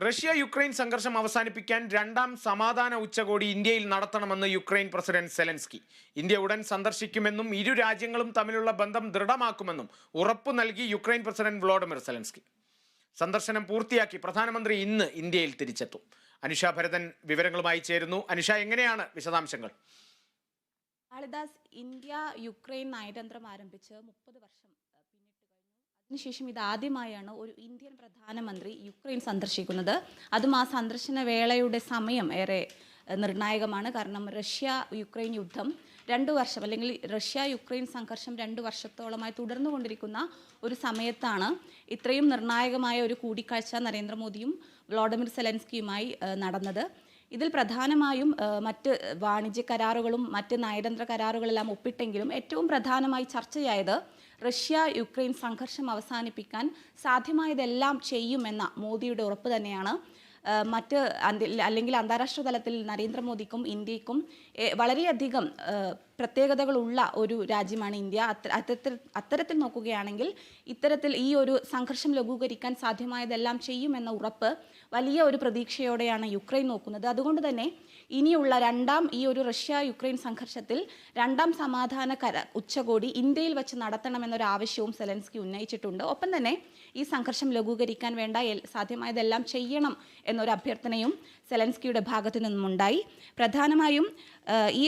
Russia Ukraine സംഘർഷം അവസാനിപ്പിക്കാൻ രണ്ടാം സമാധാന ഉച്ചകോടി ഇന്ത്യയിൽ നടത്തണമെന്ന് യുക്രൈൻ പ്രസിഡന്റ് സെലൻസ്കി. ഇന്ത്യ ഉടൻ സന്ദർശിക്കുമെന്നും ഇരു രാജ്യങ്ങളും തമ്മിലുള്ള ബന്ധം ദൃഢമാക്കുമെന്നും ഉറപ്പു നൽകി യുക്രൈൻ പ്രസിഡന്റ് വ്ളോഡിമിർ സെലൻസ്കി. സന്ദർശനം പൂർത്തിയാക്കി പ്രധാനമന്ത്രി ഇന്ന് ഇന്ത്യയിൽ തിരിച്ചെത്തും. അനുഷ ഭരതൻ വിവരങ്ങളുമായി ചേരുന്നു. അനുഷ എങ്ങനെയാണ് വിശദാംശങ്ങൾ? ഇന്ത്യ യുക്രൈൻ നയതന്ത്രം ആരംഭിച്ച് മുപ്പത് വർഷം. അതിനുശേഷം ഇതാദ്യമായാണ് ഒരു ഇന്ത്യൻ പ്രധാനമന്ത്രി യുക്രൈൻ സന്ദർശിക്കുന്നത്. അതും ആ സന്ദർശന വേളയുടെ സമയം ഏറെ നിർണായകമാണ്. കാരണം റഷ്യ യുക്രൈൻ യുദ്ധം രണ്ട് വർഷം അല്ലെങ്കിൽ റഷ്യ യുക്രൈൻ സംഘർഷം രണ്ട് വർഷത്തോളമായി തുടർന്നു കൊണ്ടിരിക്കുന്ന ഒരു സമയത്താണ് ഇത്രയും നിർണായകമായ ഒരു കൂടിക്കാഴ്ച നരേന്ദ്രമോദിയും വ്ളോഡിമിർ സെലൻസ്കിയുമായി നടന്നത്. ഇതിൽ പ്രധാനമായും മറ്റ് വാണിജ്യ കരാറുകളും മറ്റ് നയതന്ത്ര കരാറുകളെല്ലാം ഒപ്പിട്ടെങ്കിലും ഏറ്റവും പ്രധാനമായി ചർച്ചയായത് റഷ്യ യുക്രൈൻ സംഘർഷം അവസാനിപ്പിക്കാൻ സാധ്യമായതെല്ലാം ചെയ്യുമെന്ന മോദിയുടെ ഉറപ്പ് തന്നെയാണ്. മറ്റ് അല്ലെങ്കിൽ അന്താരാഷ്ട്ര തലത്തിൽ നരേന്ദ്രമോദിക്കും ഇന്ത്യക്കും വളരെയധികം പ്രത്യേകതകളുള്ള ഒരു രാജ്യമാണ് ഇന്ത്യ. അത്ത- അത്തരത്തിൽ അത്തരത്തിൽ നോക്കുകയാണെങ്കിൽ ഇത്തരത്തിൽ ഈ ഒരു സംഘർഷം ലഘൂകരിക്കാൻ സാധ്യമായതെല്ലാം ചെയ്യുമെന്ന ഉറപ്പ് വലിയ ഒരു പ്രതീക്ഷയോടെയാണ് യുക്രൈൻ നോക്കുന്നത്. അതുകൊണ്ട് തന്നെ ഇനിയുള്ള രണ്ടാം ഈ ഒരു റഷ്യ യുക്രൈൻ സംഘർഷത്തിൽ രണ്ടാം സമാധാന കര ഉച്ചകോടി ഇന്ത്യയിൽ വെച്ച് നടത്തണമെന്നൊരു ആവശ്യവും സെലൻസ്കി ഉന്നയിച്ചിട്ടുണ്ട്. ഒപ്പം തന്നെ ഈ സംഘർഷം ലഘൂകരിക്കാൻ വേണ്ട സാധ്യമായതെല്ലാം ചെയ്യണം എന്നൊരു അഭ്യർത്ഥനയും സെലൻസ്കിയുടെ ഭാഗത്തു നിന്നുമുണ്ടായി. പ്രധാനമായും ഈ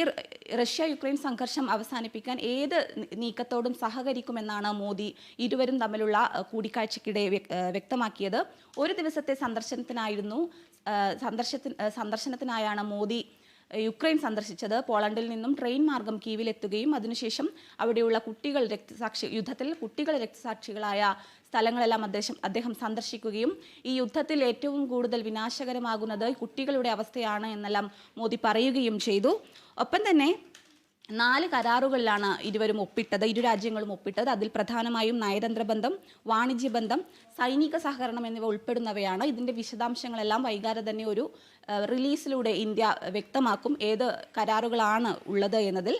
റഷ്യ യുക്രൈൻ സംഘർഷം അവസാനിപ്പിക്കാൻ ഏത് നീക്കത്തോടും സഹകരിക്കുമെന്നാണ് മോദി ഇരുവരും തമ്മിലുള്ള കൂടിക്കാഴ്ചയ്ക്കിടെ വ്യക്തമാക്കിയത്. ഒരു ദിവസത്തെ സന്ദർശനത്തിനായിരുന്നു സന്ദർശത്തിന് സന്ദർശനത്തിനായാണ് മോദി യുക്രൈൻ സന്ദർശിച്ചത് പോളണ്ടിൽ നിന്നും ട്രെയിൻ മാർഗം കീവിലെത്തുകയും അതിനുശേഷം അവിടെയുള്ള കുട്ടികൾ രക്തസാക്ഷി യുദ്ധത്തിൽ കുട്ടികൾ രക്തസാക്ഷികളായ സ്ഥലങ്ങളെല്ലാം അദ്ദേഹം അദ്ദേഹം സന്ദർശിക്കുകയും ഈ യുദ്ധത്തിൽ ഏറ്റവും കൂടുതൽ വിനാശകരമാകുന്നത് കുട്ടികളുടെ അവസ്ഥയാണ് എന്നെല്ലാം മോദി പറയുകയും ചെയ്തു. ഒപ്പം തന്നെ നാല് കരാറുകളിലാണ് ഇരുവരും ഒപ്പിട്ടത് ഇരു രാജ്യങ്ങളും ഒപ്പിട്ടത്. അതിൽ പ്രധാനമായും നയതന്ത്ര ബന്ധം വാണിജ്യ ബന്ധം സൈനിക സഹകരണം എന്നിവ ഉൾപ്പെടുന്നവയാണ്. ഇതിന്റെ വിശദാംശങ്ങളെല്ലാം വൈകാതെ തന്നെ ഒരു റിലീസിലൂടെ ഇന്ത്യ വ്യക്തമാക്കും ഏത് കരാറുകളാണ് ഉള്ളത് എന്നതിൽ.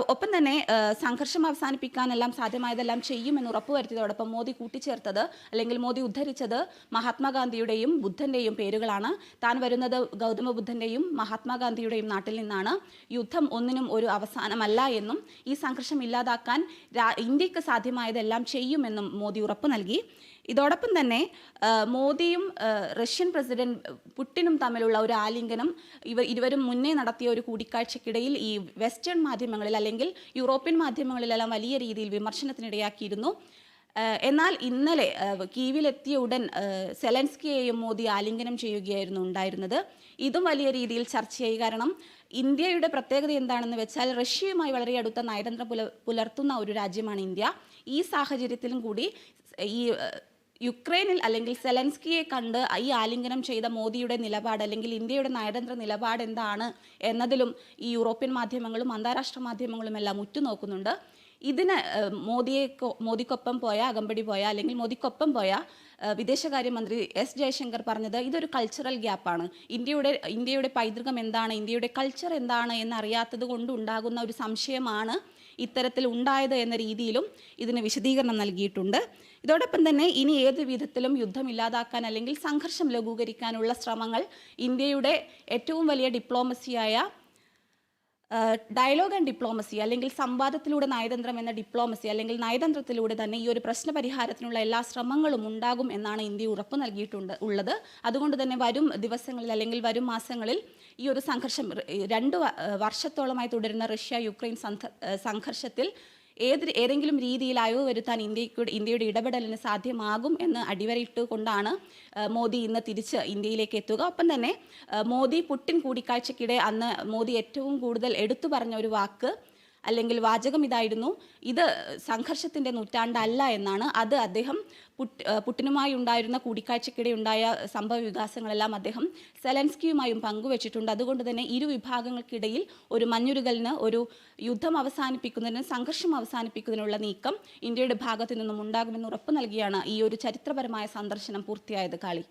ഒപ്പം തന്നെ സംഘർഷം അവസാനിപ്പിക്കാനെല്ലാം സാധ്യമായതെല്ലാം ചെയ്യുമെന്ന് ഉറപ്പുവരുത്തിയതോടൊപ്പം മോദി കൂട്ടിച്ചേർത്തത് അല്ലെങ്കിൽ മോദി ഉദ്ധരിച്ചത് മഹാത്മാഗാന്ധിയുടെയും ബുദ്ധന്റെയും പേരുകളാണ്. താൻ വരുന്നത് ഗൗതമ ബുദ്ധന്റെയും മഹാത്മാഗാന്ധിയുടെയും നാട്ടിൽ നിന്നാണ്. യുദ്ധം ഒന്നിനും ഒരു അവസാനമല്ല എന്നും ഈ സംഘർഷം ഇല്ലാതാക്കാൻ ഇന്ത്യയ്ക്ക് സാധ്യമായതെല്ലാം ചെയ്യുമെന്നും മോദി ഉറപ്പു നൽകി. ഇതോടൊപ്പം തന്നെ മോദിയും റഷ്യൻ പ്രസിഡന്റ് പുട്ടിനും തമ്മിലുള്ള ഒരു ആലിംഗനം ഇവ ഇരുവരും മുന്നേ നടത്തിയ ഒരു കൂടിക്കാഴ്ചയ്ക്കിടയിൽ ഈ വെസ്റ്റേൺ മാധ്യമങ്ങളിൽ അല്ലെങ്കിൽ യൂറോപ്യൻ മാധ്യമങ്ങളിലെല്ലാം വലിയ രീതിയിൽ വിമർശനത്തിനിടയാക്കിയിരുന്നു. എന്നാൽ ഇന്നലെ കീവിലെത്തിയ ഉടൻ സെലൻസ്കിയെയും മോദി ആലിംഗനം ചെയ്യുകയായിരുന്നു ഉണ്ടായിരുന്നത്. ഇതും വലിയ രീതിയിൽ ചർച്ചയായി. കാരണം ഇന്ത്യയുടെ പ്രത്യേകത എന്താണെന്ന് വെച്ചാൽ റഷ്യയുമായി വളരെ അടുത്ത നയതന്ത്ര പുല പുലർത്തുന്ന ഒരു രാജ്യമാണ് ഇന്ത്യ. ഈ സാഹചര്യത്തിലും കൂടി ഈ യുക്രൈനിൽ അല്ലെങ്കിൽ സെലൻസ്കിയെ കണ്ട് ഈ ആലിംഗനം ചെയ്ത മോദിയുടെ നിലപാട് അല്ലെങ്കിൽ ഇന്ത്യയുടെ നയതന്ത്ര നിലപാട് എന്താണ് എന്നതിലും ഈ യൂറോപ്യൻ മാധ്യമങ്ങളും അന്താരാഷ്ട്ര മാധ്യമങ്ങളും എല്ലാം ഉറ്റുനോക്കുന്നുണ്ട്. ഇതിന് മോദിയെ മോദിക്കൊപ്പം പോയ അകമ്പടി പോയ അല്ലെങ്കിൽ മോദിക്കൊപ്പം പോയ വിദേശകാര്യമന്ത്രി എസ് ജയശങ്കർ പറഞ്ഞത് ഇതൊരു കൾച്ചറൽ ഗ്യാപ്പാണ് ഇന്ത്യയുടെ ഇന്ത്യയുടെ പൈതൃകം എന്താണ്? ഇന്ത്യയുടെ കൾച്ചർ എന്താണ് എന്നറിയാത്തത് കൊണ്ടുണ്ടാകുന്ന ഒരു സംശയമാണ് ഇത്തരത്തിൽ ഉണ്ടായത് എന്ന രീതിയിലും ഇതിന് വിശദീകരണം നൽകിയിട്ടുണ്ട്. ഇതോടൊപ്പം തന്നെ ഇനി ഏത് വിധത്തിലും യുദ്ധം ഇല്ലാതാക്കാൻ അല്ലെങ്കിൽ സംഘർഷം ലഘൂകരിക്കാനുള്ള ശ്രമങ്ങൾ ഇന്ത്യയുടെ ഏറ്റവും വലിയ ഡിപ്ലോമസിയായ ഡയലോഗ് ആൻഡ് ഡിപ്ലോമസി അല്ലെങ്കിൽ സംവാദത്തിലൂടെ നയതന്ത്രം എന്ന ഡിപ്ലോമസി അല്ലെങ്കിൽ നയതന്ത്രത്തിലൂടെ തന്നെ ഈ ഒരു പ്രശ്ന പരിഹാരത്തിനുള്ള എല്ലാ ശ്രമങ്ങളും ഉണ്ടാകും എന്നാണ് ഇന്ത്യ ഉറപ്പ് നൽകിയിട്ടുണ്ട് ഉള്ളത്. അതുകൊണ്ട് തന്നെ വരും ദിവസങ്ങളിൽ അല്ലെങ്കിൽ വരും മാസങ്ങളിൽ ഈ ഒരു സംഘർഷം രണ്ട് വർഷത്തോളമായി തുടരുന്ന റഷ്യ യുക്രൈൻ സംഘർഷത്തിൽ ഏത് ഏതെങ്കിലും രീതിയിൽ അയവ് വരുത്താൻ ഇന്ത്യയ്ക്ക് ഇന്ത്യയുടെ ഇടപെടലിന് സാധ്യമാകും എന്ന് അടിവരയിട്ട് കൊണ്ടാണ് മോദി ഇന്ന് തിരിച്ച് ഇന്ത്യയിലേക്ക് എത്തുക. ഒപ്പം തന്നെ മോദി പുട്ടിൻ കൂടിക്കാഴ്ചക്കിടെ അന്ന് മോദി ഏറ്റവും കൂടുതൽ എടുത്തു പറഞ്ഞ ഒരു വാക്ക് അല്ലെങ്കിൽ വാചകം ഇതായിരുന്നു ഇത് സംഘർഷത്തിന്റെ നൂറ്റാണ്ടല്ല എന്നാണ്. അത് അദ്ദേഹം പുട്ട് പുട്ടിനുമായി ഉണ്ടായിരുന്ന കൂടിക്കാഴ്ചക്കിടെ ഉണ്ടായ സംഭവ വികാസങ്ങളെല്ലാം അദ്ദേഹം സെലൻസ്കിയുമായും പങ്കുവച്ചിട്ടുണ്ട്. അതുകൊണ്ട് തന്നെ ഇരു വിഭാഗങ്ങൾക്കിടയിൽ ഒരു മഞ്ഞുരുകലിന് ഒരു യുദ്ധം അവസാനിപ്പിക്കുന്നതിന് സംഘർഷം അവസാനിപ്പിക്കുന്നതിനുള്ള നീക്കം ഇന്ത്യയുടെ ഭാഗത്തു നിന്നും ഉണ്ടാകുമെന്ന് ഉറപ്പ് നൽകിയാണ് ഈ ഒരു ചരിത്രപരമായ സന്ദർശനം പൂർത്തിയായത് കാളി.